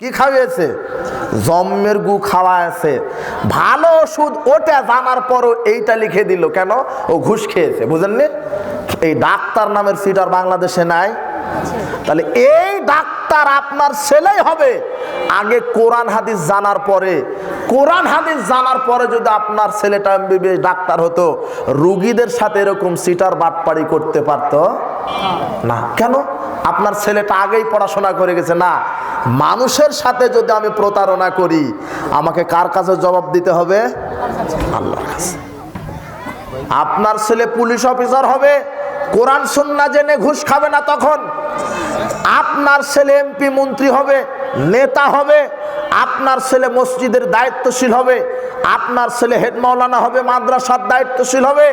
কি খাওয়িয়েছে জম্মের গু খাওয়াছে ভালো ওষুধ ওটা জানার পরও এইটা লিখে দিল। কেন? ও ঘুষ খেয়েছে, বুঝেননি? এই ডাক্তার নামের সিট আর বাংলাদেশে নাই। তাহলে এই ডাক্তার আপনার ছেলেই হবে। আগে কোরআন হাদিস জানার পরে, কোরআন হাদিস জানার পরে যদি আপনার ছেলেটা এমবিবিএস ডাক্তার হতো, রুগীদের সাথে এরকম সিটার বাটপাড়ি করতে পারতো? না। কেন? আপনার ছেলেটা আগেই পড়াশোনা করে গেছে। না, মানুষের সাথে যদি আমি প্রতারণা করি, আমাকে কার কাছে জবাব দিতে হবে? আল্লাহর কাছে। আপনার ছেলে পুলিশ অফিসার হবে, কোরআন, সুন্না জেনে ঘুষ খাবে না তখন। আপনার ছেলে এমপি, মন্ত্রী হবে, নেতা হবে, আপনার ছেলে মসজিদের দায়িত্বশীল হবে, আপনার ছেলে হেড মাওলানা হবে, মাদ্রাসার দায়িত্বশীল হবে,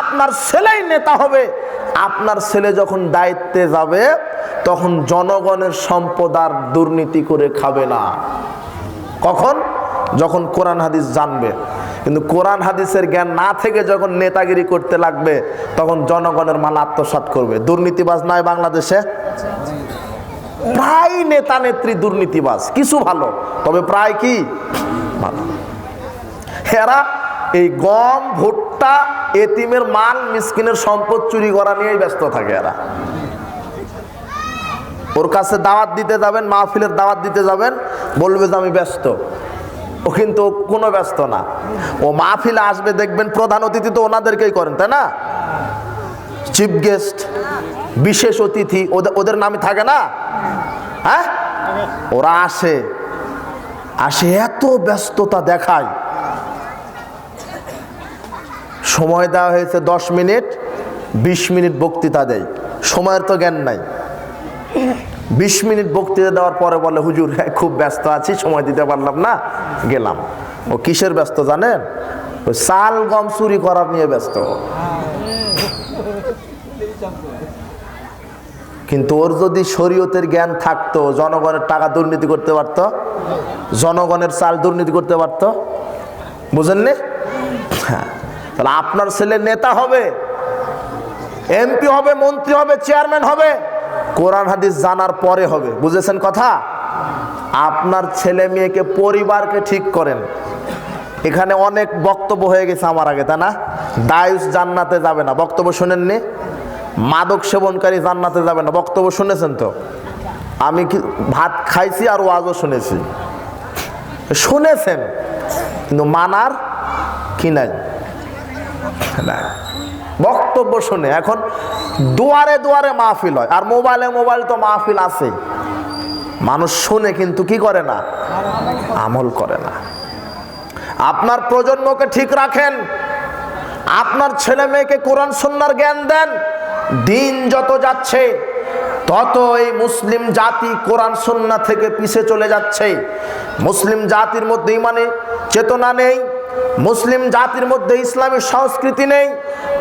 আপনার ছেলেই নেতা হবে। আপনার ছেলে যখন দায়িত্বে যাবে তখন জনগণের সম্পদ আর দুর্নীতি করে খাবে না। কখন? যখন কোরআন হাদিস জানবে। কিন্তু কোরআন হাদিসের জ্ঞান না থেকে যখন নেতাগিরি করতে লাগবে, তখন জনগণের মাল আত্মসাৎ করবে। দুর্নীতিবাজ নয় বাংলাদেশে। প্রায় নেতা নেত্রী দুর্নীতিবাজ, কিছু ভালো, তবে প্রায় কি? ভালো। এরা এই গম, ভুট্টা, এতিমের মাল, মিসকিনের সম্পদ চুরি করা নিয়েই ব্যস্ত থাকে এরা। ওর কাছে দাওয়াত দিতে যাবেন, মাহফিলের দাওয়াত দিতে যাবেন, বলবে যে আমি ব্যস্ত। ও কিন্তু কোনো ব্যস্ত না। ও মাহফিলে আসবে, দেখবেন প্রধান অতিথি তো ওনাদেরকেই করেন, তাই না? চিফ গেস্ট বিশেষ অতিথি ওদের নামই থাকে না? হ্যাঁ? ওরা আসে। আসে, এত ব্যস্ততা দেখায়। সময় দেওয়া হয়েছে দশ মিনিট, বিশ মিনিট বক্তৃতা দেয়। সময়ের তো জ্ঞান নাই। বিশ মিনিট বক্তৃতা দেওয়ার পরে বলে, হুজুর হ্যাঁ খুব ব্যস্ত আছি, সময় দিতে পারলাম না। গেলাম। ও কিসের ব্যস্ত জানেন? ওই চাল গম চুরি করার নিয়ে ব্যস্ত। কিন্তু ওর যদি শরীয়তের জ্ঞান থাকতো, জনগণের টাকা দুর্নীতি করতে পারত, জনগণের চাল দুর্নীতি করতে পারত বুঝেননি হ্যাঁ তাহলে আপনার ছেলে নেতা হবে, এমপি হবে, মন্ত্রী হবে, চেয়ারম্যান হবে। কোরআন হাদিস জানার পরে হবে। বুঝেছেন কথা? আপনার ছেলে মেয়েকে পরিবারকে ঠিক করেন। এখানে অনেক বক্তব্য হয়ে গেছে আমার আগে তা না? দায়ুস জান্নাতে যাবে না। বক্তব্য শুনেননি? মাদক সেবনকারী জান্নাতে যাবে না। বক্তব্য শুনেছেন তো? আমি কি ভাত খাইছি আর ওয়াজও শুনেছি। শুনেছেন, কিন্তু মানার কি নাই নাই? বক্তব্য শুনে। এখন দুয়ারে দুয়ারে মাহফিল হয়, আর মোবাইলে মোবাইল তো মাহফিল আছে। মানুষ শুনে কিন্তু কি করে না? আমল করে না। আপনার প্রজন্মকে ঠিক রাখেন। আপনার ছেলে মেয়েকে কোরআন সন্ন্যার জ্ঞান দেন। দিন যত যাচ্ছে তত এই মুসলিম জাতি কোরআন সন্না থেকে পিছে চলে যাচ্ছে। মুসলিম জাতির মধ্যে ইমানে চেতনা নেই। মুসলিম জাতির মধ্যে ইসলামী সংস্কৃতি নেই,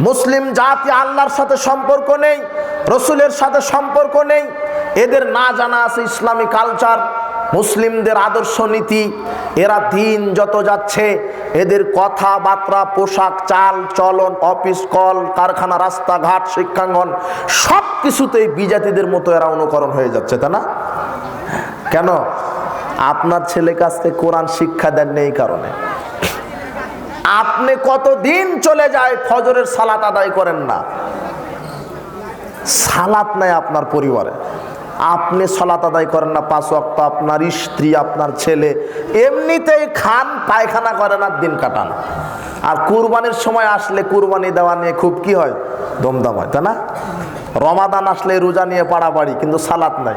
মুসলিম জাতি আল্লাহর সাথে সম্পর্ক নেই, রসুলের সাথে সম্পর্ক নেই, এদের না জানা আছে ইসলামী কালচার, মুসলিমদের আদর্শ নীতি, এরা দিন যত যাচ্ছে, এদের কথাবার্তা, পোশাক, চাল, চলন, অফিস, কল, কারখানা, রাস্তাঘাট, শিক্ষাঙ্গন সব কিছুতেই বিজাতিদের মতো এরা অনুকরণ হয়ে যাচ্ছে, তাই না? কেন? আপনার ছেলে কাছ থেকে কোরআন শিক্ষা দেন এই কারণে। আপনি কতদিন চলে যায় ফজরের সালাত আদায় করেন না? সালাত নাই আপনার পরিবারে। আপনি সলাত আদায় করেন না, পাঁচ অক্ট আপনার স্ত্রী, আপনার ছেলে। এমনিতেই খান, পায়খানা করেন আর দিন কাটান। আর কুরবানির সময় আসলে কুরবানি দেওয়া নিয়ে খুব কি হয়? দমদম হয়, তাই না? রমাদান আসলে রোজা নিয়ে পাড়াপাড়ি কিন্তু সালাত নাই।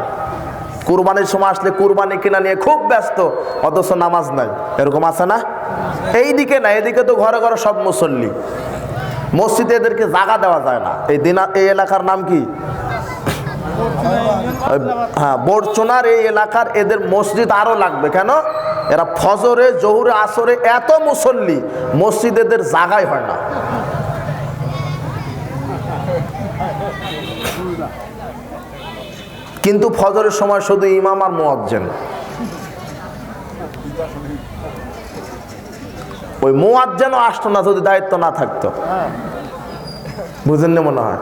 কুরবানির সময় আসলে কুরবানি কিনা নিয়ে খুব ব্যস্ত, অথচ নামাজ নাই। এরকম আছে না? এই দিকে না, এদিকে তো ঘরে ঘরে সব মুসল্লি। মসজিদে এদেরকে জায়গা দেওয়া যায় না। এই দিনা, এই এলাকার নাম কি? হ্যাঁ বরচোনার এই এলাকার এদের মসজিদ আরও লাগবে। কেন? এরা ফজরে, জহুরে, আসরে এত মুসল্লি, মসজিদ এদের জাগাই হয় না। কিন্তু ফজরের সময় শুধু ইমাম আর মোয়াজ্জেন। ওই মোয়াজ্জেনও আসতো না, যদি দায়িত্ব না থাকতো। বুঝেন না মনে হয়?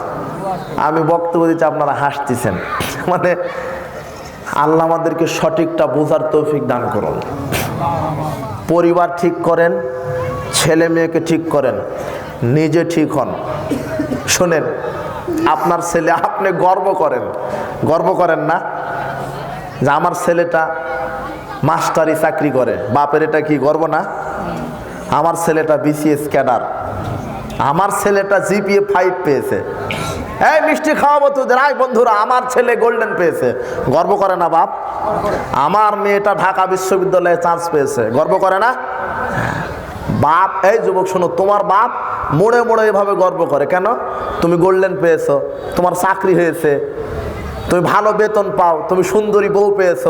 আমি বক্তব্য দিচ্ছি, আপনারা হাসতেছেন। মানে আল্লাহ আমাদেরকে সঠিকটা বোঝার তৌফিক দান করুন। পরিবার ঠিক করেন, ছেলে মেয়েকে ঠিক করেন, নিজে ঠিক হন। শোনেন, আপনার ছেলে, আপনি গর্ব করেন। গর্ব করেন না যে আমার ছেলেটা মাস্টারি চাকরি করে। বাপের এটা কি গর্ব না? আমার ছেলেটা বিসিএস ক্যাডার আমার ছেলেটা জিপিএ ফাইভ পেয়েছে। এই মিষ্টি খাওয়াবো তোদের। আয় বন্ধুরা, আমার ছেলে গোল্ডেন পেয়েছে। গর্ব করে না বাপ? আমার মেয়েটা ঢাকা বিশ্ববিদ্যালয়ে চান্স পেয়েছে। গর্ব করে না? বাপ, এই যুবক শোনো, তোমার বাপ মোড়ে মোড়ে এভাবে গর্ব করে। কেন? তুমি গোল্ডেন পেয়েছ, তোমার চাকরি হয়েছে, তুমি ভালো বেতন পাও, তুমি সুন্দরী বউ পেয়েছ,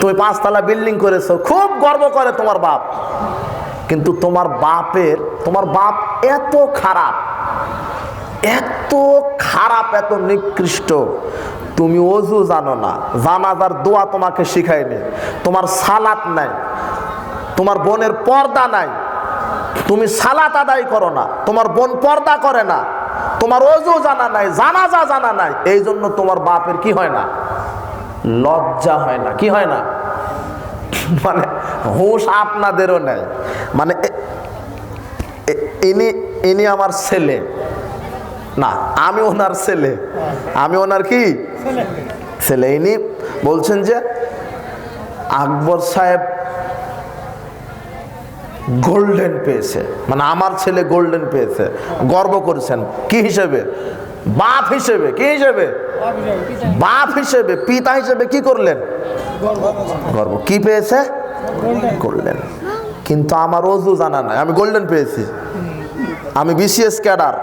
তুমি পাঁচতলা বিল্ডিং করেছ, খুব গর্ব করে তোমার বাপ। কিন্তু তোমার বাপের, তোমার বাপ এত খারাপ এত খারাপ, এত নিকৃষ্ট। তুমি অজু জানো না, জানাজার দোয়া তোমাকে শিখায়নি। তোমার সালাত নাই, তোমার বোনের পর্দা নাই। তুমি সালাত আদায় করো না, তোমার বোন পর্দা করে না, তোমার অজু জানা নাই, জানাজা জানা নাই। এই জন্য তোমার বাপের কি হয় না? লজ্জা হয় না, কি হয় না? মানে হুঁশ আপনাদেরও নেই। মানে ইনি ইনি আমার ছেলে। না আমি ওনার ছেলে। আমি ওনার কি? ছেলে। ইনি বলছেন যে আকবর সাহেব গোল্ডেন পেয়েছে। মানে আমার ছেলে গোল্ডেন পেয়েছে। গর্ব করেছেন। কি হিসেবে? বাপ হিসেবে কি হিসেবে? বাপ হিসেবে পিতা হিসেবে কি করলেন? গর্ব। কি পেয়েছে? করলেন। কিন্তু আমার অজু জানা নাই। আমি গোল্ডেন পেয়েছি। আমি বিসিএস ক্যাডার।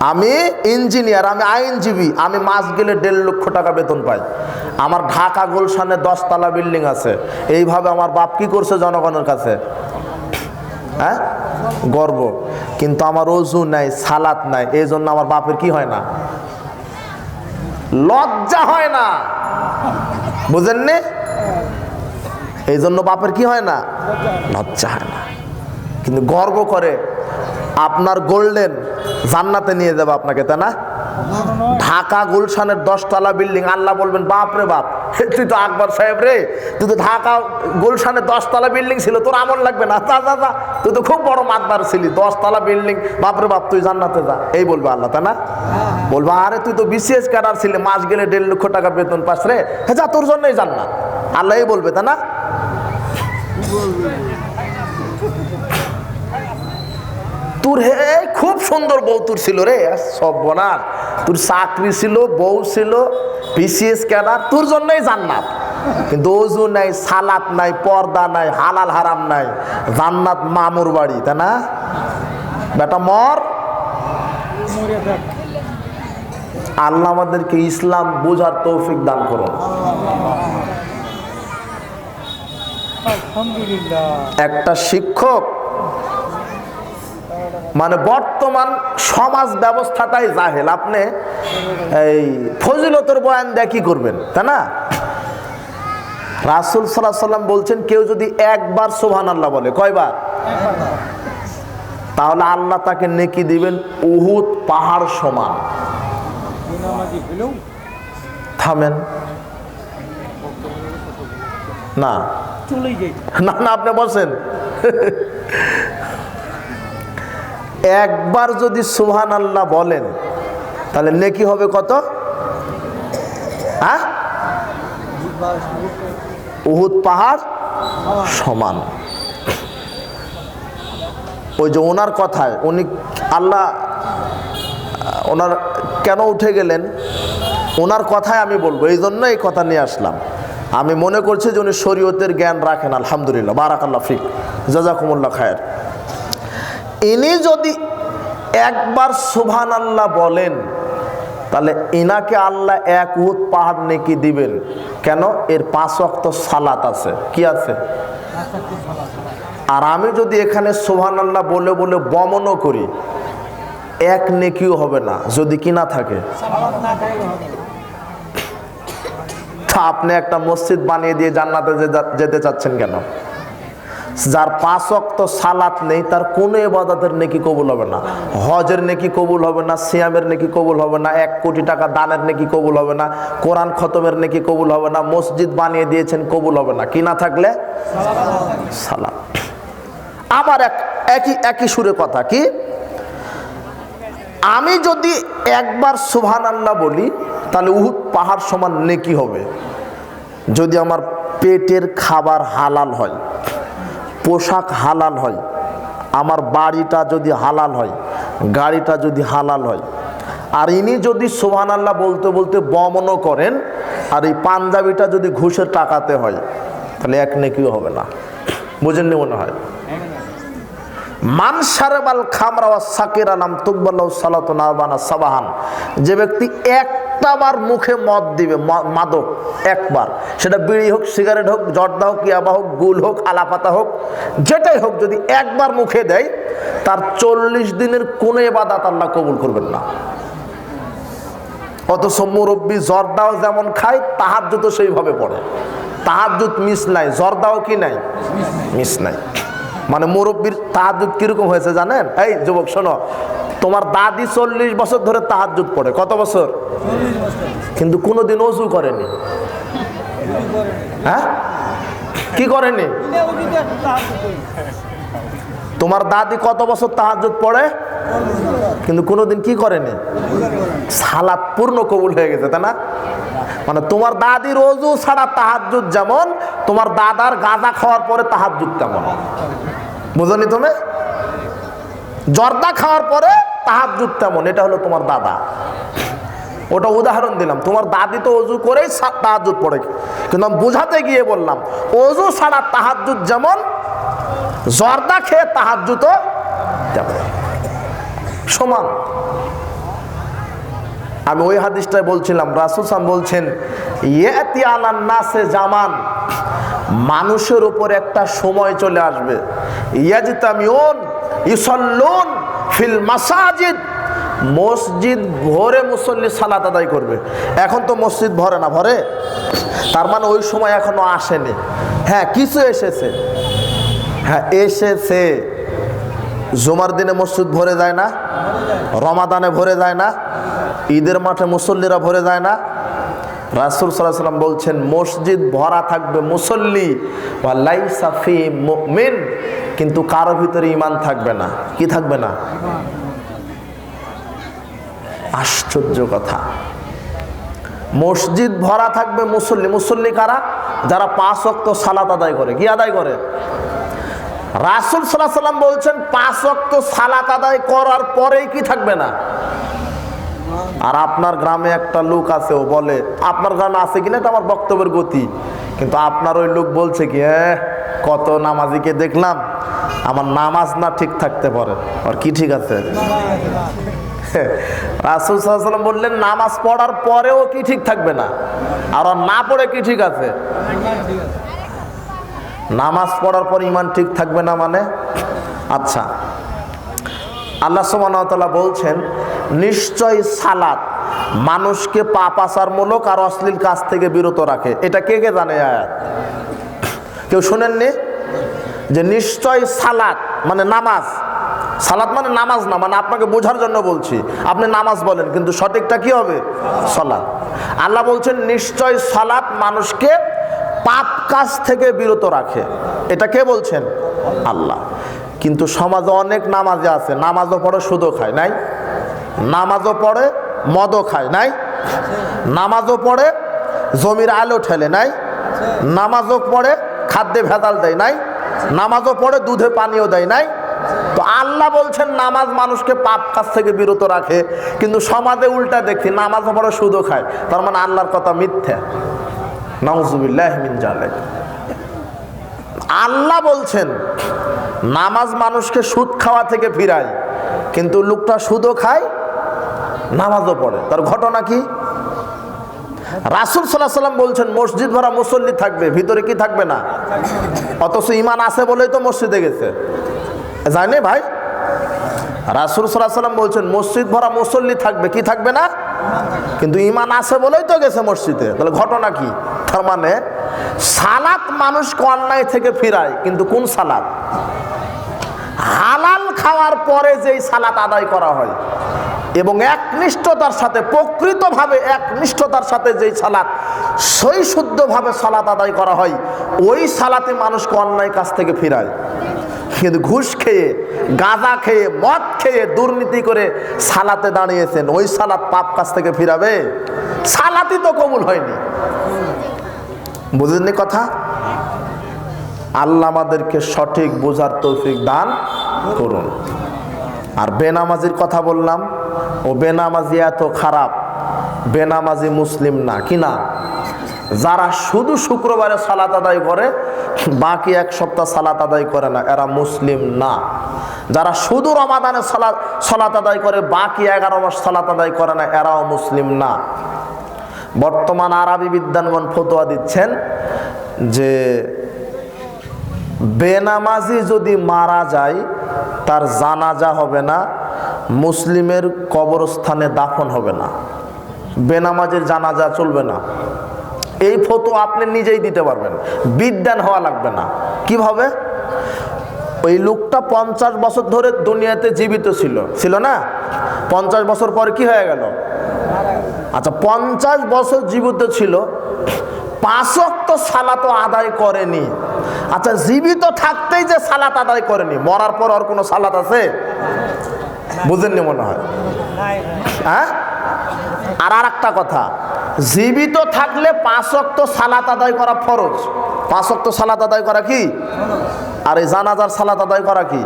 আমি ইঞ্জিনিয়ার আমি আইনজীবী। আমি মাস গেলে দেড় লক্ষ টাকা বেতন পাই। আমার ঢাকা গুলশানে দশতলা বিল্ডিং আছে। এইভাবে আমার বাপ কি করছে জনগণের কাছে? হ্যাঁ? গর্ব। কিন্তু আমার অজু নাই সালাত নাই এই জন্য আমার বাপের কি হয় না? লজ্জা হয় না। বুঝেননি? এই জন্য বাপের কি হয় না? লজ্জা হয় না। কিন্তু গর্ব করে, আপনার গোল্ডেন জান্নাতে নিয়ে যাবে আপনাকে, তাই না? ঢাকা গুলশানের দশতলা বিল্ডিং, আল্লাহ বলবেন, বাপ রে বাপ, তুই তো আকবর সাহেব রে, তুই তো ঢাকা গুলশানের দশতলা বিল্ডিং ছিল, তোর আমল লাগবে না, যা যা তুই তো খুব বড় মাতবার ছিলি, দশতলা বিল্ডিং, বাপ রে বাপ, তুই জান্নাতে যা। এই বলবে আল্লাহ, তাই না? বলব, আরে, তুই তো বিসিএস ক্যাডার ছিলি, মাস গেলে দেড় লক্ষ টাকা বেতন পাস রে হ্যাঁ যা, তোর জন্যই জান্নাত। আল্লাহ এই বলবে, তাই না? তোর হে খুব সুন্দর বউ তোর ছিল রে সব বনার তোর চাকরি ছিল বউ ছিল বিসিএস ক্যাডার তোর জন্যই জান্নাত। কিন্তু অজু নাই সালাত নাই পর্দা নাই হালাল হারাম নাই জান্নাত মামুর বাড়ি তাই না? বেটা মর। আল্লাহ আমাদেরকে ইসলাম বোঝার তৌফিক দান করুন। একটা শিক্ষক মানে বর্তমান সমাজ ব্যবস্থাটাই জাহেল। আপনি এই ফজিলতের বয়ান দিয়ে কি করবেন তাই না? রাসুল সাল্লাহ সাল্লাম বলছেন কেউ যদি একবার সোহান আল্লাহ বলে কয়বার? তাহলে আল্লাহ তাকে নেকি দিবেন উহুদ পাহাড় সমান। থামেন। না। না না আপনি বসেন। একবার যদি সুহান আল্লাহ বলেন, তাহলে নেকি হবে কত? হ্যাঁ? উহুদ পাহাড় সমান। ওই যে ওনার কথায়, উনি আল্লাহ, ওনার কেন উঠে গেলেন? ওনার কথায় আমি বলব, এই জন্য এই কথা নিয়ে আসলাম। আমি মনে করছি যে উনি শরীয়তের জ্ঞান রাখেন, আলহামদুলিল্লাহ। বারাকাল্লাহ ফিক। জাজাকুমুল্লাহ খায়ের। ইনি যদি একবার সুবহান আল্লাহ বলেন, তাহলে ইনাকে আল্লাহ এক উহুদ পাহাড় নেকি দিবেন। কেন? এর পাঁচ অক্ত সালাত আছে। কি আছে? আর আমি যদি এখানে সোহান আল্লাহ বলে বলে বমনও করি, এক নেকিও হবে না, যদি কিনা থাকে। আপনি একটা মসজিদ বানিয়ে দিয়ে জান্নাতে যেতে চাচ্ছেন কেন? যার পাঁচ অক্ত সালাত নেই, তার কোনো এবাদতের নেকি কবুল হবে না। হজের নেকি কবুল হবে না, সিয়ামের নেকি কবুল হবে না, এক কোটি টাকা দানের নেকি কবুল হবে না, কোরআন খতমের নেকি কবুল হবে না, মসজিদ বানিয়ে দিয়েছেন কবুল হবে না। কি না থাকলে? সালাত। আবার এক, একই একই সুরে কথা কি? আমি যদি একবার সুবহান আল্লাহ বলি, তাহলে উহুদ পাহাড় সমান নেকি হবে। যদি আমার পেটের খাবার হালাল হয়। পোশাক হালাল হয়, আমার বাড়িটা যদি হালাল হয়, গাড়িটা যদি হালাল হয়। আর ইনি যদি সোহান আল্লাহ বলতে বলতে বমনও করেন, আর এই পাঞ্জাবিটা যদি ঘুষের টাকাতে হয়, তাহলে এক নেকিও হবে না। বুঝেননি মনে হয়? মান মানসারেবাল খামরা সাকিরা নাম তুকবাল্লাহ আরবানা সাবাহান। যে ব্যক্তি একটাবার মুখে মদ দিবে মাদক, একবার। সেটা বিড়ি হোক, সিগারেট হোক, জর্দা হোক, ইয়াবা হোক, গুল হোক, আলাপাতা হোক, যেটাই হোক, যদি একবার মুখে দেয়, তার চল্লিশ দিনের কোনো এবাদাত আল্লাহ কবুল করবেন না। অথচ মুরব্বী জর্দাও যেমন খায় তাহার জুতো সেইভাবে পড়ে। তাহার জুত মিস নাই, জর্দাও কি নাই? মিস নাই। মানে মুরব্বীর তাহাজুদ কীরকম হয়েছে জানেন? এই যুবক, শোনো তোমার দাদি চল্লিশ বছর ধরে তাহাজুদ পড়ে। কত বছর? কিন্তু কোনোদিন অজু করেনি। হ্যাঁ? কি করেনি? তোমার দাদি কত বছর তাহাজুদ পড়ে? কিন্তু কোনোদিন কি করেনি? সালাত পূর্ণ কবুল হয়ে গেছে, তাই না? মানে তোমার দাদির অজু ছাড়া তাহাজুদ যেমন, তোমার দাদার গাঁজা খাওয়ার পরে তাহাজুদ তেমন। বুঝনি তুমি? জর্দা খাওয়ার পরে তাহাজুদ তেমন, এটা হলো তোমার দাদা। ওটা উদাহরণ দিলাম, তোমার দাদি তো অজু করেই তাহাজুদ পড়ে। কিন্তু আমি বোঝাতে গিয়ে বললাম, অজু ছাড়া তাহাজুদ যেমন জর্দা খেয়ে তাহাজুদও তেমন। সমান। আমি ওই হাদিসটাই বলছিলাম, রাসুল সাম বলছেন, ইয়েতি আলান নাসে জামান, মানুষের উপর একটা সময় চলে আসবে। ইয়াজিতামিউন ইসল্লুন ফিল মাসাজিদ। মসজিদ ভরে মুসল্লি সালাত আদায় করবে। এখন তো মসজিদ ভরে না, ভরে? তার মানে ওই সময় এখনও আসেনি। হ্যাঁ কিছু এসেছে। হ্যাঁ এসেছে। জুমার দিনে মসজিদ ভরে যায় না, রমাদানে ভরে যায় না, ঈদের মাঠে মুসল্লিরা ভরে যায় না। রাসুল সাল্লাহ সাল্লাম বলছেন, মসজিদ ভরা থাকবে মুসল্লি বা লাইফ লাইসাফি মিন কিন্তু কারও ভিতরে ইমান থাকবে না। কি থাকবে না? আশ্চর্য কথা। মসজিদ ভরা থাকবে মুসল্লি। মুসল্লি কারা? যারা পাঁচ অক্ত সালাত আদায় করে। কি আদায় করে? রাসুল সাল্লাহ সাল্লাম বলছেন, পাঁচ অক্ত সালাত আদায় করার পরেই কি থাকবে না? আর আপনার গ্রামে একটা লোক আছে, ও বলে, আপনার গ্রামে আছে কিনা তো আমার বক্তব্যের গতি। কিন্তু আপনার ওই লোক বলছে কি হ্যাঁ কত নামাজিকে দেখলাম, আমার নামাজ না ঠিক থাকতে পারে। আর কি ঠিক আছে? রাসুল সাল্লাম বললেন, নামাজ পড়ার পরেও কি ঠিক থাকবে না? আর না পড়ে কি ঠিক আছে? নামাজ পড়ার পর ইমান ঠিক থাকবে না মানে? আচ্ছা। আল্লাহ সুবাহতাল্লাহ বলছেন, নিশ্চয় সালাত মানুষকে পাপাচারমূলক আর অশ্লীল কাজ থেকে বিরত রাখে। এটা কে কে জানে আয়াত? কেউ শোনেননি? যে নিশ্চয় সালাত মানে নামাজ। সালাত মানে নামাজ না মানে আপনাকে বোঝার জন্য বলছি। আপনি নামাজ বলেন, কিন্তু সঠিকটা কি হবে? সালাত। আল্লাহ বলছেন, নিশ্চয় সালাত মানুষকে পাপ কাজ থেকে বিরত রাখে। এটা কে বলছেন? আল্লাহ। কিন্তু সমাজে অনেক নামাজে আছে, নামাজও পড়ে সুদও খায়, নাই? নামাজও পড়ে, মদও খায়, নাই? নামাজও পড়ে, জমির আলো ঠেলে, নাই? নামাজও পড়ে খাদ্যে ভেজাল দেয় নাই, নামাজও পড়ে, দুধে পানীয় দেয় নাই। তো আল্লাহ বলছেন, নামাজ মানুষকে পাপ কাজ থেকে বিরত রাখে। কিন্তু সমাজে উল্টা দেখি নামাজও পড়ে সুদও খায়। তার মানে আল্লাহর কথা মিথ্যা। নাউজুবিল্লাহ মিন জালেক। আল্লাহ বলছেন, নামাজ মানুষকে সুদ খাওয়া থেকে ফিরায়, কিন্তু লোকটা সুদও খায়, নামাজও পড়ে। তার ঘটনা কি? রাসুল সাল্লাহ সাল্লাম বলছেন, মসজিদ ভরা মুসল্লি থাকবে, ভিতরে কি থাকবে না? অথচ ইমান আছে বলেই তো মসজিদে গেছে। জানে ভাই? রাসুল সাল্লাহ সাল্লাম বলছেন, মসজিদ ভরা মুসল্লি থাকবে, কি থাকবে না? কিন্তু ইমান আছে বলেই তো গেছে মসজিদে। তাহলে ঘটনা কি? তার মানে সালাত মানুষকে অন্যায় থেকে ফিরায়, কিন্তু কোন সালাত? হালাল খাওয়ার পরে যেই সালাত আদায় করা হয় এবং একনিষ্ঠতার সাথে, প্রকৃতভাবে একনিষ্ঠতার সাথে যেই সালাত, সই শুদ্ধভাবে সালাত আদায় করা হয়, ওই সালাতে মানুষকে অন্যায় কাছ থেকে ফিরায়। কিন্তু ঘুষ খেয়ে, গাঁজা খেয়ে, মদ খেয়ে, দুর্নীতি করে সালাতে দাঁড়িয়েছেন, ওই সালাত পাপ কাছ থেকে ফিরাবে? সালাতই তো কবুল হয়নি। বুঝলেননি কথা? আল্লাহ আমাদেরকে সঠিক বোঝার তৌফিক দান করুন। আর বেনামাজির কথা বললাম ও বেনামাজি এত খারাপ, বেনামাজি মুসলিম না, কি না? যারা শুধু শুক্রবারে সালাত আদায় করে, বাকি এক সপ্তাহ সালাত আদায় করে না, এরা মুসলিম না। যারা শুধু রমাদানে সালাত সালাত আদায় করে, বাকি এগারো মাস সালাত আদায় করে না, এরাও মুসলিম না। বর্তমান আরবি বিদ্যানগণ ফতোয়া দিচ্ছেন যে, বেনামাজি যদি মারা যায়, তার জানাজা হবে না মুসলিমের কবরস্থানে দাফন হবে না। বেনামাজির জানাজা চলবে না। এই ফটো আপনি নিজেই দিতে পারবেন। বিদ্যান হওয়া লাগবে না। কীভাবে? ওই লোকটা পঞ্চাশ বছর ধরে দুনিয়াতে জীবিত ছিল। ছিল না? পঞ্চাশ বছর পর কি হয়ে গেল? আচ্ছা পঞ্চাশ বছর জীবিত ছিল। পাঁচক তো সালাত আদায় করেনি। আচ্ছা জীবিত থাকতেই যে সালাত আদায় করেনি। মরার পর আর কোনো সালাত আছে? বুঝেননি মনে হয়? হ্যাঁ? আর আর একটা কথা, জীবিত থাকলে পাঁচক তো সালাত আদায় করা ফরজ। পাঁচক তো সালাত আদায় করা কি? আর এই জানাজার সালাত আদায় করা কি?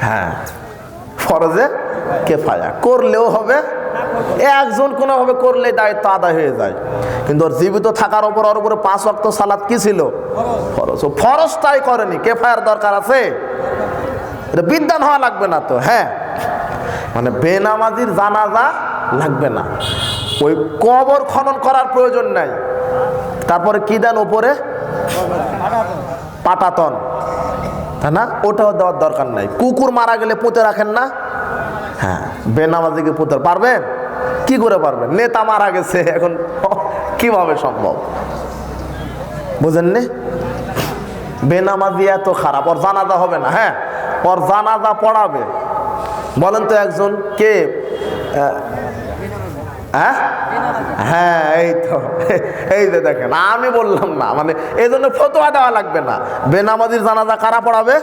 হ্যাঁ। ফরজে কে কেফায়া। করলেও হবে একজন কোনোভাবে করলে দায়িত্ব আদায় হয়ে যায়। কিন্তু জীবিত থাকার উপর, ওর উপরে পাঁচ অক্ত সালাত কি ছিল? ফরজ। ও ফরজটাই করেনি। কেফায়ার দরকার আছে? এটা বিদ্যান হওয়া লাগবে না তো হ্যাঁ। মানে বেনামাজির জানাজা লাগবে না। ওই কবর খনন করার প্রয়োজন নাই। তারপরে কি দেন ওপরে পাটাতন। তাই না? ওটাও দেওয়ার দরকার নাই। কুকুর মারা গেলে পুঁতে রাখেন না। হ্যাঁ বেনামাজিকে পুঁতে পারবেন? কি করে পারবেন? নেতা মারা গেছে, এখন কীভাবে সম্ভব? বুঝেননি? বেনামাজি এত খারাপ, ওর জানাজা হবে না হ্যাঁ। ওর জানাজা পড়াবে। বলেন তো একজন কে? হ্যাঁ? হ্যাঁ এই তো, এই যে দেখেন, আমি বললাম না মানে এই জন্য ফতোয়া দেওয়া লাগবে না। বেনামাজির জানাজা কারা পড়াবে?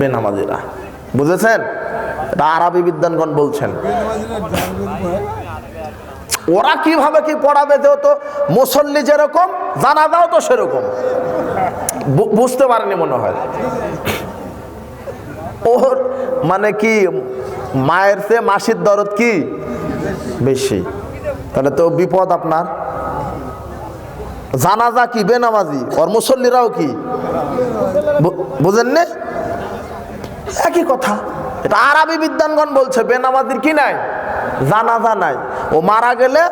বেনামাজিরা। বুঝেছেন? আরবি বিদ্যানগণ বলছেন। ওরা কীভাবে কি পড়াবে যেহেতু মুসল্লি যেরকম, জানাজাও তো সেরকম। বুঝতে পারেনি মনে হয়। ওর মানে কি, মায়ের চেয়ে মাসির দরদ কি? বেশি। তাহলে তো বিপদ আপনার। জানাজা কি, বেনামাজি? ওর মুসল্লিরাও কি? বুঝেন নে? একই কথা। এটা আরবি বিদ্যানগণ বলছে, বেনামাজির কি নাই? জানাজা নাই। ও মারা গেলে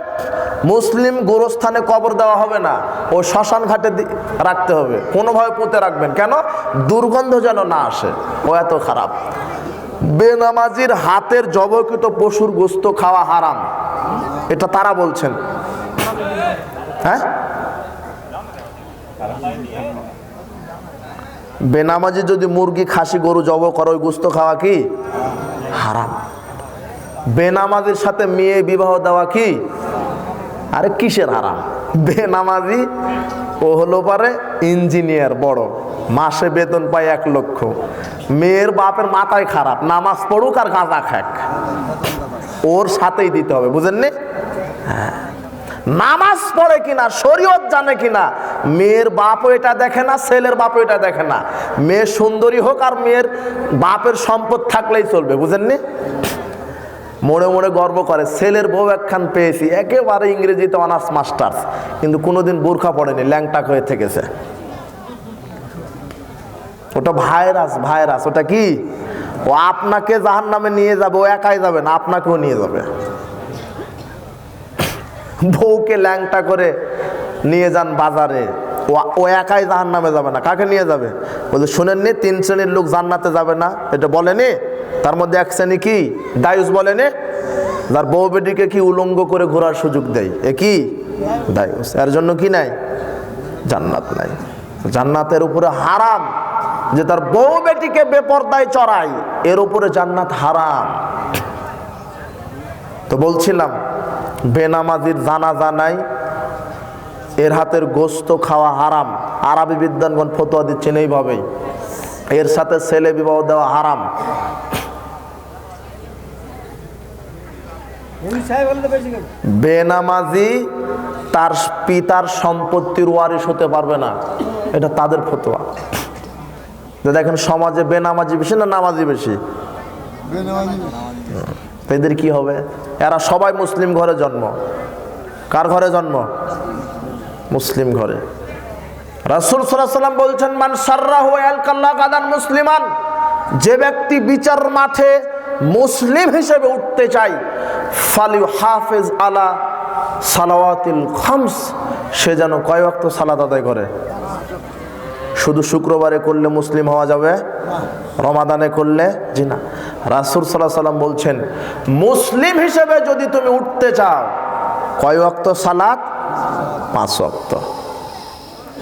মুসলিম গোরস্থানে কবর দেওয়া হবে না, ও শ্মশান ঘাটে রাখতে হবে। কোনোভাবে পুঁতে রাখবেন। কেন? দুর্গন্ধ যেন না আসে। ও এত খারাপ। বেনামাজির হাতের জবকৃত পশুর গোস্ত খাওয়া হারাম। এটা তারা বলছেন। হ্যাঁ? বেনামাজি যদি মুরগি, খাসি, গরু জব করে, ওই গোস্ত খাওয়া কি? হারাম। বেনামাজির সাথে মেয়ে বিবাহ দেওয়া কি? আরে কিসের হারাম? বেনামাজি, ও হলো পারে ইঞ্জিনিয়ার, বড়। মাসে বেতন পায় এক লক্ষ। মেয়ের বাপের মাথায় খারাপ, নামাজ পড়ুক আর গাঁজা খাক। ওর সাথেই দিতে হবে বুঝেননি হ্যাঁ। নামাজ পড়ে কিনা, শরীয়ত জানে কিনা, মেয়ের বাপও এটা দেখে না, ছেলের বাপও এটা দেখে না। মেয়ে সুন্দরী হোক আর মেয়ের বাপের সম্পদ থাকলেই চলবে বুঝেননি মোড়ে মোড়ে গর্ব করে, ছেলের বউ একখান পেয়েছি, একেবারে ইংরেজিতে অনার্স মাস্টার্স কিন্তু কোনোদিন বোরখা পড়েনি, ল্যাংটাক হয়ে থেকেছে। ওটা ভাইরাস ভাইরাস, ওটা কি? ও আপনাকে জাহান নামে নিয়ে যাবে, ও একাই যাবে না, আপনাকেও নিয়ে যাবে। বউকে ল্যাংটা করে নিয়ে যান বাজারে, ও একাই জাহান নামে যাবে না, কাকে নিয়ে যাবে? বলছে, শুনেননি, তিন শ্রেণির লোক জান্নাতে যাবে না? এটা বলেনি? তার মধ্যে এক শ্রেণি কি? দায়ুস বলেনি যার বউ বেটিকে কি উলঙ্গ করে ঘোরার সুযোগ দেয়? এ কি? ডাইভোর্স এর জন্য কি নাই? জান্নাত নাই। জান্নাতের উপরে হারাম যে তার বউ বেটিকে বেপর্দায় চড়াই এর উপরে জান্নাত হারাম। তো বলছিলাম, বেনামাজির জানাজা নাই। এর হাতের গোস্ত খাওয়া হারাম। আরবি বিদ্যানগণ ফতোয়া দিচ্ছেন এইভাবেই। এর সাথে ছেলে বিবাহ দেওয়া হারাম ওই সাহেব বলতে বেশি করে বেনামাজি তার পিতার সম্পত্তির ওয়ারিশ হতে পারবে না। এটা তাদের ফতোয়া। যে দেখেন সমাজে বেনামাজি বেশি না নামাজি বেশি? এদের কি হবে? এরা সবাই মুসলিম ঘরে জন্ম। কার ঘরে জন্ম? মুসলিম ঘরে। রাসুল সাল্লাম বলছেন মান সার্রাহু মুসলিমান। যে ব্যক্তি বিচার মাঠে মুসলিম হিসেবে উঠতে চাই। ফালিউ হাফেজ আলা সালাওয়াতিল খামস, সে যেন কয় ওয়াক্ত সালাত আদায় করে? শুধু শুক্রবারে করলে মুসলিম হওয়া যাবে? রমাদানে করলে? জি না। রাসুল সাল্লাহ সাল্লাম বলছেন, মুসলিম হিসেবে যদি তুমি উঠতে চাও, কয় অক্ত সালাত? পাঁচ অক্ত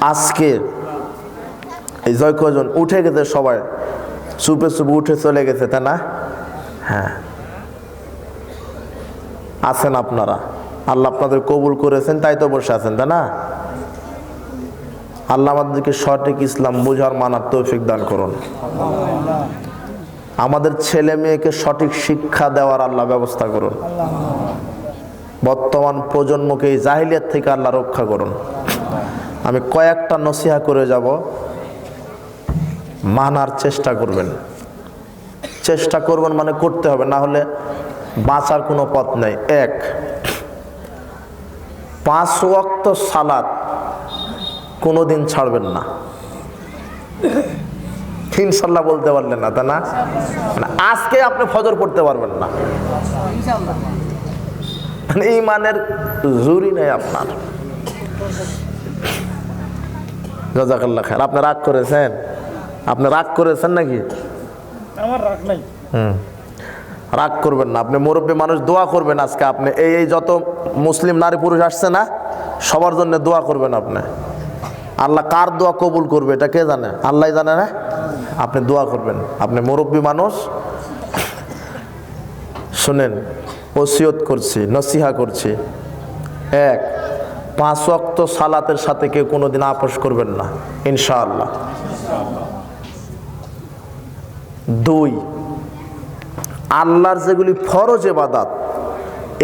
আজকে এই জয় কজন উঠে গেছে সবাই। চুপে চুপে উঠে চলে গেছে, তাই না? হ্যাঁ। আছেন আপনারা। আল্লাহ আপনাদের কবুল করেছেন, তাই তো বসে আছেন, তাই না? আল্লাহ আমাদেরকে সঠিক ইসলাম বোঝার মানার তৌফিক দান করুন। আমাদের ছেলে মেয়েকে সঠিক শিক্ষা দেওয়ার আল্লাহ ব্যবস্থা করুন। বর্তমান প্রজন্মকে এই জাহিলিয়াত থেকে আল্লাহ রক্ষা করুন। আমি কয়েকটা নসিহা করে যাব। মানার চেষ্টা করবেন। চেষ্টা করবেন মানে করতে হবে, না হলে বাঁচার কোনো পথ নেই। এক, পাঁচ ওয়াক্ত সালাত কোনোদিন ছাড়বেন না। ইনশাল্লাহ বলতে পারলেন না তা না? মানে আজকে আপনি ফজর পড়তে পারবেন না। মানে ইমানের জুরি নেই আপনার। জাজাকাল্লাহ খার আপনি রাগ করেছেন? আপনি রাগ করেছেন নাকি? আমার রাগ নাই। হুম। রাগ করবেন না, আপনি মুরব্বী মানুষ, দোয়া করবেন আজকে আপনি। এই এই যত মুসলিম নারী পুরুষ আসছে না, সবার জন্য দোয়া করবেন আপনি। আল্লাহ কার দোয়া কবুল করবে, এটা কে জানে? আল্লাহ জানে না? আপনি দোয়া করবেন। আপনি মুরব্বী মানুষ, শুনেন, ওসিয়ত করছি, নসিহা করছি। এক, পাঁচ ওয়াক্ত সালাতের সাথে কেউ কোনোদিন আপোষ করবেন না, ইনশাআল্লাহ। দুই, আল্লাহর যেগুলি ফরজ এবাদাত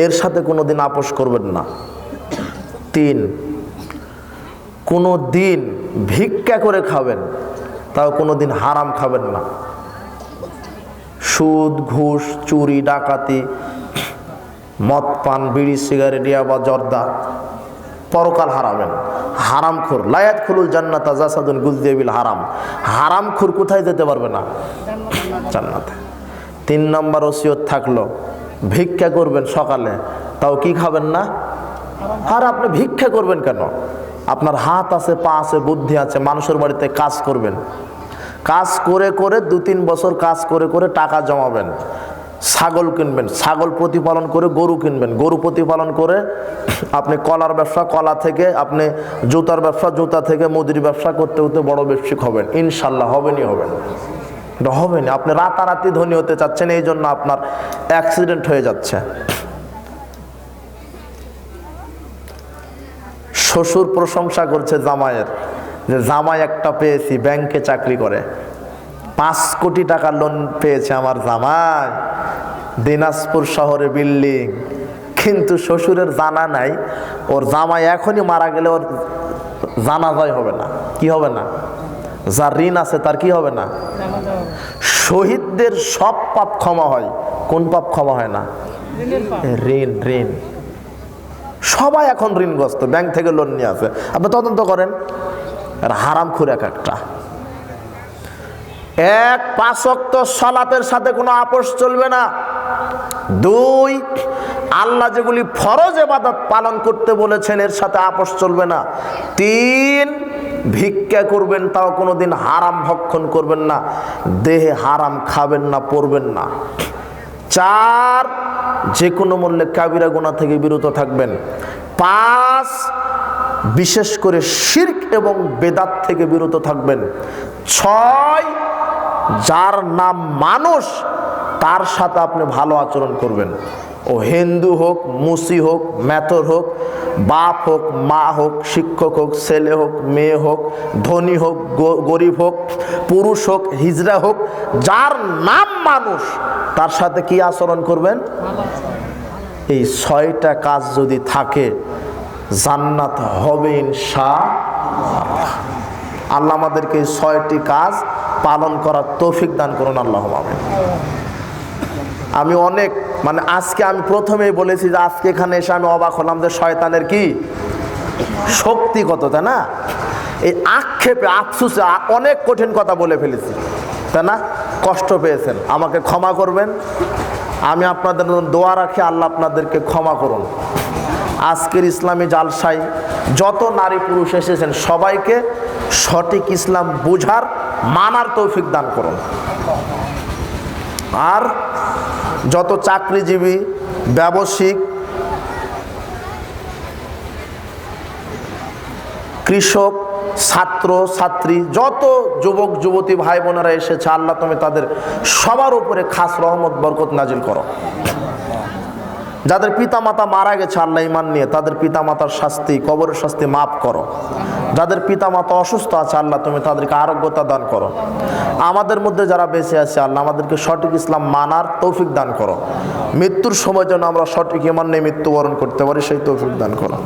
এর সাথে কোনো দিন আপোষ করবেন না। তিন, কোনো দিন ভিক্ষা করে খাবেন, তাও কোনো দিন হারাম খাবেন না। সুদ, ঘুষ, চুরি, ডাকাতি, মদ, পান, বিড়ি, সিগারেট বা জর্দা, পরকাল হারাবেন হারাম খুর লায়াত খুলুল জান্নাত জাসাদুন গুজদেবিল হারাম হারাম। খুর কোথায় যেতে পারবে না? জান্নাতে। তিন নম্বর ওসিয়ত থাকল, ভিক্ষা করবেন সকালে, তাও কি খাবেন না? আর আপনি ভিক্ষা করবেন কেন? আপনার হাত আছে, পা আছে, বুদ্ধি আছে, মানুষের বাড়িতে কাজ করবেন। কাজ করে করে দু তিন বছর কাজ করে করে টাকা জমাবেন। ছাগল কিনবেন, ছাগল প্রতিপালন করে গরু কিনবেন। গরু প্রতিপালন করে আপনি কলার ব্যবসা, কলা থেকে আপনি জুতার ব্যবসা, জুতা থেকে মুদির ব্যবসা করতে করতে বড় ব্যবসায়িক হবেন। ইনশাল্লাহ, হবেনই, হবেন। এটা হবে না আপনি রাতারাতি ধনী হতে চাচ্ছেন, এই জন্য আপনার অ্যাক্সিডেন্ট হয়ে যাচ্ছে। শ্বশুর প্রশংসা করছে জামাইয়ের, যে জামাই একটা পেয়েছি, ব্যাংকে চাকরি করে। পাঁচ কোটি টাকা লোন পেয়েছে আমার জামাই। দিনাজপুর শহরে বিল্ডিং কিন্তু শ্বশুরের জানা নাই। ওর জামাই এখনই মারা গেলে ওর জানা যায় হবে না। কি হবে না? যার ঋণ আছে তার কি হবে না? শহীদদের সব পাপ ক্ষমা হয়। কোন পাপ ক্ষমা হয় না? ঋণ ঋণ। সবাই এখন ঋণগ্রস্ত। ব্যাংক থেকে লোন নিয়ে আসে। আপনি তদন্ত করেন। আর হারাম খুর এক একটা। এক পাঁচক্ত সলাতের সাথে কোনো আপোষ চলবে না। দুই, আল্লাহ যেগুলি ফরজ এবাদত পালন করতে বলেছেন, এর সাথে আপোষ চলবে না। তিন, ভিক্ষা করবেন, তাও কোনোদিন হারাম ভক্ষণ করবেন না। দেহে হারাম খাবেন না, পড়বেন না। চার যে কোনো মূল্যে কাবিরা গোনা থেকে বিরত থাকবেন। পাঁচ, বিশেষ করে শির্ক এবং বেদাত থেকে বিরত থাকবেন। ছয় যার নাম মানুষ, তার সাথে আপনি ভালো আচরণ করবেন। ও হিন্দু হোক, মুসি হোক, ম্যাথর হোক, বাপ হোক, মা হোক, শিক্ষক হোক, ছেলে হোক, মেয়ে হোক, ধনী হোক গরিব হোক, পুরুষ হোক হিজড়া হোক, যার নাম মানুষ, তার সাথে কি আচরণ করবেন? এই ছয়টা কাজ যদি থাকে, জান্নাত হবে ইনশা আল্লাহ। আমাদেরকে ছয়টি কাজ পালন করার তৌফিক দান করুন আল্লাহ আমি অনেক মানে আজকে আমি প্রথমেই বলেছি যে আজকে এখানে এসে আমি অবাক হলাম যে শয়তানের কি শক্তি কত, তাই না? এই আক্ষেপে, আফসুসে অনেক কঠিন কথা বলে ফেলেছি, তাই না? কষ্ট পেয়েছেন, আমাকে ক্ষমা করবেন। আমি আপনাদের দোয়া রাখি, আল্লাহ আপনাদেরকে ক্ষমা করুন। আজকের ইসলামী জালসাই যত নারী পুরুষ এসেছেন, সবাইকে সঠিক ইসলাম বুঝার মানার তৌফিক দান করুন। আর যত চাকরিজীবী, ব্যবসায়িক, কৃষক, ছাত্র, ছাত্রী, যত যুবক, যুবতী ভাই বোনেরা এসেছে, আল্লাহ তুমি তাদের সবার উপরে খাস রহমত, বরকত নাজিল করো। যাদের পিতামাতা মারা গেছে, আল্লাহ ইমান নিয়ে তাদের পিতামাতার শাস্তি, কবরের শাস্তি মাফ করো। যাদের পিতামাতা অসুস্থ আছে, আল্লাহ তুমি তাদেরকে আরোগ্যতা দান করো। আমাদের মধ্যে যারা বেঁচে আছে, আল্লাহ আমাদেরকে সঠিক ইসলাম মানার তৌফিক দান করো। মৃত্যুর সময় যেন আমরা সঠিক ইমান নিয়ে মৃত্যুবরণ করতে পারি, সেই তৌফিক দান করো।